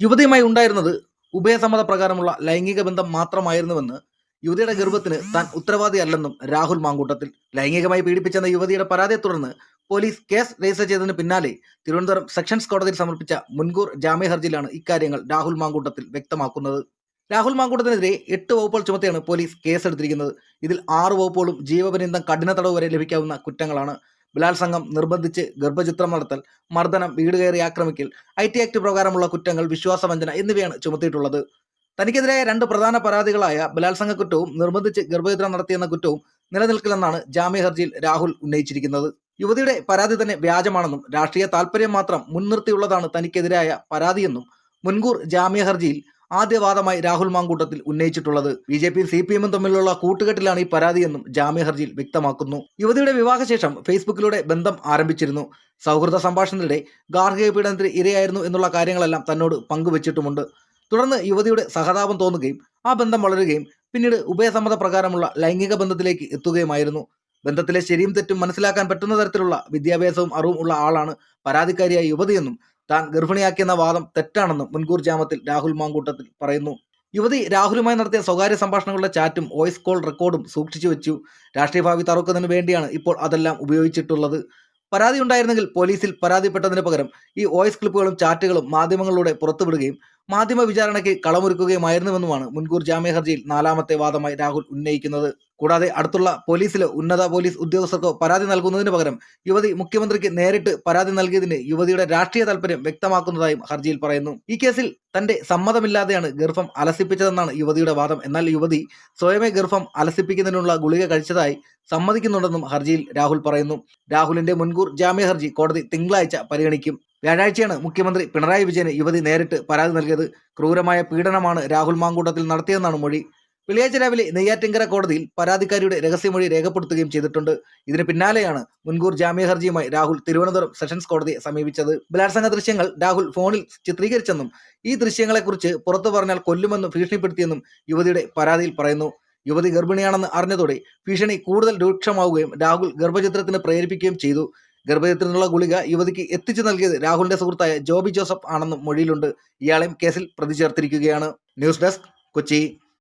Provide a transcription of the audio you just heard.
യുവതിയുമായി ഉണ്ടായിരുന്നത് ഉഭയസമ്മത പ്രകാരമുള്ള ലൈംഗിക ബന്ധം മാത്രമായിരുന്നുവെന്ന് യുവതിയുടെ ഗർഭത്തിന് താൻ ഉത്തരവാദിയല്ലെന്നും രാഹുൽ മാങ്കൂട്ടത്തിൽ ലൈംഗികമായി പീഡിപ്പിച്ചെന്ന യുവതിയുടെ പരാതിയെ തുടർന്ന് പോലീസ് കേസ് രജിസ്റ്റർ ചെയ്തതിന് പിന്നാലെ തിരുവനന്തപുരം സെഷൻസ് കോടതിയിൽ സമർപ്പിച്ച മുൻകൂർ ജാമ്യ ഹർജിയിലാണ് ഇക്കാര്യങ്ങൾ രാഹുൽ മാങ്കൂട്ടത്തിൽ വ്യക്തമാക്കുന്നത്. രാഹുൽ മാങ്കൂട്ടത്തിനെതിരെ എട്ട് വകുപ്പുകൾ ചുമത്തിയാണ് പോലീസ് കേസെടുത്തിരിക്കുന്നത്. ഇതിൽ ആറ് വകുപ്പുകളും ജീവപര്യന്തം കഠിന തടവ് വരെ ലഭിക്കാവുന്ന കുറ്റങ്ങളാണ് ബലാത്സംഗം നിർബന്ധിച്ച് ഗർഭചിത്രം നടത്തൽ മർദ്ദനം വീട് കയറി ആക്രമിക്കൽ ഐ ടി ആക്ട് പ്രകാരമുള്ള കുറ്റങ്ങൾ വിശ്വാസവഞ്ചന എന്നിവയാണ് ചുമത്തിയിട്ടുള്ളത്. തനിക്കെതിരായ രണ്ട് പ്രധാന പരാതികളായ ബലാത്സംഗ കുറ്റവും നിർബന്ധിച്ച് ഗർഭചിത്രം നടത്തിയെന്ന കുറ്റവും നിലനിൽക്കില്ലെന്നാണ് ജാമ്യ ഹർജിയിൽ രാഹുൽ ഉന്നയിച്ചിരിക്കുന്നത്. യുവതിയുടെ പരാതി തന്നെ വ്യാജമാണെന്നും രാഷ്ട്രീയ താൽപര്യം മാത്രം മുൻനിർത്തിയുള്ളതാണ് തനിക്കെതിരായ പരാതിയെന്നും മുൻകൂർ ജാമ്യ ഹർജിയിൽ ആദ്യവാദമായി രാഹുൽ മാങ്കൂട്ടത്തിൽ ഉന്നയിച്ചിട്ടുള്ളത്. ബി ജെ പിയും സി പി എമ്മും തമ്മിലുള്ള കൂട്ടുകെട്ടിലാണ് ഈ പരാതിയെന്നും ജാമ്യ ഹർജിയിൽ വ്യക്തമാക്കുന്നു. യുവതിയുടെ വിവാഹശേഷം ഫേസ്ബുക്കിലൂടെ ബന്ധം ആരംഭിച്ചിരുന്നു. സൗഹൃദ സംഭാഷണത്തിനിടെ ഗാർഹിക പീഡനത്തിന് ഇരയായിരുന്നു എന്നുള്ള കാര്യങ്ങളെല്ലാം തന്നോട് പങ്കുവച്ചിട്ടുമുണ്ട്. തുടർന്ന് യുവതിയുടെ സഹതാപം തോന്നുകയും ആ ബന്ധം വളരുകയും പിന്നീട് ഉഭയസമ്മത പ്രകാരമുള്ള ലൈംഗിക ബന്ധത്തിലേക്ക് എത്തുകയുമായിരുന്നു. ബന്ധത്തിലെ ശരിയും തെറ്റും മനസ്സിലാക്കാൻ പറ്റുന്ന തരത്തിലുള്ള വിദ്യാഭ്യാസവും അറിവും ഉള്ള ആളാണ് പരാതിക്കാരിയായ യുവതിയെന്നും താൻ ഗർഭിണിയാക്കിയെന്ന വാദം തെറ്റാണെന്നും മുൻകൂർ ജാമത്തിൽ രാഹുൽ മാങ്കൂട്ടത്തിൽ പറയുന്നു. യുവതി രാഹുലുമായി നടത്തിയ സ്വകാര്യ സംഭാഷണങ്ങളുടെ ചാറ്റും വോയിസ് കോൾ റെക്കോർഡും സൂക്ഷിച്ചു വെച്ചു. രാഷ്ട്രീയ ഭാവി തറക്കുന്നതിന് വേണ്ടിയാണ് ഇപ്പോൾ അതെല്ലാം ഉപയോഗിച്ചിട്ടുള്ളത്. പരാതി ഉണ്ടായിരുന്നെങ്കിൽ പോലീസിൽ പരാതിപ്പെട്ടതിന് പകരം ഈ വോയിസ് ക്ലിപ്പുകളും ചാറ്റുകളും മാധ്യമങ്ങളിലൂടെ പുറത്തുവിടുകയും മാധ്യമ വിചാരണയ്ക്ക് കളമൊരുക്കുകയുമായിരുന്നുവെന്നുമാണ് മുൻകൂർ ജാമ്യ ഹർജിയിൽ നാലാമത്തെ വാദമായി രാഹുൽ ഉന്നയിക്കുന്നത്. കൂടാതെ അടുത്തുള്ള പോലീസിലെ ഉന്നത പോലീസ് ഉദ്യോഗസ്ഥർക്കോ പരാതി നൽകുന്നതിന് പകരം യുവതി മുഖ്യമന്ത്രിക്ക് നേരിട്ട് പരാതി നൽകിയതിന് യുവതിയുടെ രാഷ്ട്രീയ താൽപര്യം വ്യക്തമാക്കുന്നതായും ഹർജിയിൽ പറയുന്നു. ഈ കേസിൽ തന്റെ സമ്മതമില്ലാതെയാണ് ഗർഭം അലസിപ്പിച്ചതെന്നാണ് യുവതിയുടെ വാദം. എന്നാൽ യുവതി സ്വയമേ ഗർഭം അലസിപ്പിക്കുന്നതിനുള്ള ഗുളിക കഴിച്ചതായി സമ്മതിക്കുന്നുണ്ടെന്നും ഹർജിയിൽ രാഹുൽ പറയുന്നു. രാഹുലിന്റെ മുൻകൂർ ജാമ്യ ഹർജി കോടതി തിങ്കളാഴ്ച പരിഗണിക്കും. വ്യാഴാഴ്ചയാണ് മുഖ്യമന്ത്രി പിണറായി വിജയന് യുവതി നേരിട്ട് പരാതി നൽകിയത്. ക്രൂരമായ പീഡനമാണ് രാഹുൽ മാങ്കൂട്ടത്തിൽ നടത്തിയതെന്നാണ് മൊഴി. വെള്ളിയാഴ്ച രാവിലെ നെയ്യാറ്റിങ്കര കോടതിയിൽ പരാതിക്കാരിയുടെ രഹസ്യമൊഴി രേഖപ്പെടുത്തുകയും ചെയ്തിട്ടുണ്ട്. ഇതിന് പിന്നാലെയാണ് മുൻകൂർ ജാമ്യ ഹർജിയുമായി രാഹുൽ തിരുവനന്തപുരം സെഷൻസ് കോടതിയെ സമീപിച്ചത്. ബലാത്സംഗ ദൃശ്യങ്ങൾ രാഹുൽ ഫോണിൽ ചിത്രീകരിച്ചെന്നും ഈ ദൃശ്യങ്ങളെക്കുറിച്ച് പുറത്തു പറഞ്ഞാൽ കൊല്ലുമെന്നും ഭീഷണിപ്പെടുത്തിയെന്നും യുവതിയുടെ പരാതിയിൽ പറയുന്നു. യുവതി ഗർഭിണിയാണെന്ന് അറിഞ്ഞതോടെ ഭീഷണി കൂടുതൽ രൂക്ഷമാവുകയും രാഹുൽ ഗർഭചിത്രത്തിന് പ്രേരിപ്പിക്കുകയും ചെയ്തു. ഗർഭചിത്രത്തിനുള്ള ഗുളിക യുവതിക്ക് എത്തിച്ചു നൽകിയത് രാഹുലിന്റെ സുഹൃത്തായ ജോബി ജോസഫ് ആണെന്നും മൊഴിയിലുണ്ട്. ഇയാളെയും കേസിൽ പ്രതി ചേർത്തിരിക്കുകയാണ്. News desk Kochi.